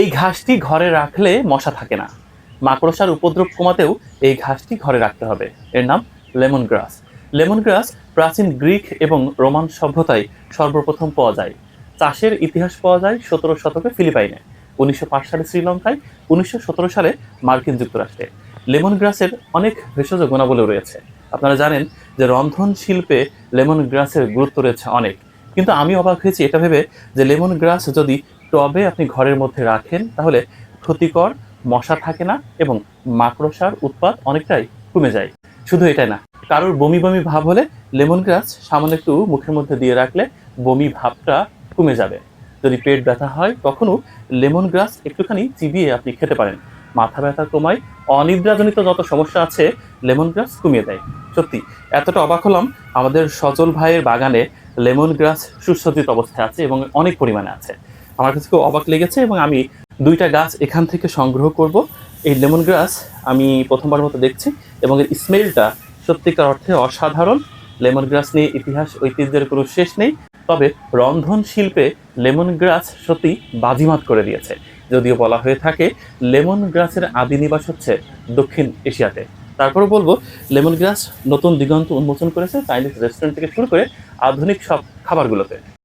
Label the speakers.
Speaker 1: এই ঘাসটি ঘরে রাখলে মশা থাকে না। মাকড়সার উপদ্রব কমাতেও এই ঘাসটি ঘরে রাখতে হবে। এর নাম লেমন গ্রাস লেমন গ্রাস প্রাচীন গ্রিক এবং রোমান সভ্যতায় সর্বপ্রথম পাওয়া যায়। চাষের ইতিহাস পাওয়া যায় সতেরো শতকে ফিলিপাইনে। উনিশশো পাঁচ সালে শ্রীলঙ্কায়, উনিশশো সতেরো সালে মার্কিন যুক্তরাষ্ট্রে। লেমন গ্রাসের অনেক ভেষজ গুণাবলী রয়েছে। আপনারা জানেন যে রন্ধন শিল্পে লেমন গ্রাসের গুরুত্ব রয়েছে অনেক। কিন্তু আমি অবাক হয়েছি এটা ভেবে যে লেমন গ্রাস যদি টবে আপনি ঘরের মধ্যে রাখেন, তাহলে ক্ষতিকর মশা থাকে না এবং মাকড়সার উৎপাদ অনেকটাই কমে যায়। শুধু এটাই না, কারোর বমি বমি ভাব হলে লেমন গ্রাস সামান্য একটু মুখের মধ্যে দিয়ে রাখলে বমি ভাবটা কমে যাবে। যদি পেট ব্যথা হয় তখনও লেমন গ্রাস একটুখানি চিবিয়ে আপনি খেতে পারেন। মাথা ব্যথা কমায় অনিদ্রাজনিত যত সমস্যা আছে লেমন গ্রাস কমিয়ে দেয়। সত্যি, এতটা অবাক হলাম, আমাদের সজল ভাইয়ের বাগানে লেমন গ্রাস সুসজ্জিত অবস্থায় আছে এবং অনেক পরিমাণে আছে। আমার কাছে খুব অবাক লেগেছে এবং আমি দুইটা গাছ এখান থেকে সংগ্রহ করব। এই লেমন গ্রাস আমি প্রথমবার মতো দেখছি এবং এর স্মেলটা সত্যিকার অর্থে অসাধারণ। লেমন গ্রাস নিয়ে ইতিহাস, ঐতিহ্যের কোনো শেষ নেই। তবে রন্ধন শিল্পে লেমন গ্রাস সত্যি বাজিমাত করে দিয়েছে। যদিও বলা হয়ে থাকে লেমন গ্রাসের আদি নিবাস হচ্ছে দক্ষিণ এশিয়াতে। তারপরে বলব, লেমন গ্রাস নতুন দিগন্ত উন্মোচন করেছে চাইনিজ রেস্টুরেন্ট থেকে শুরু করে আধুনিক সব খাবারগুলোতে।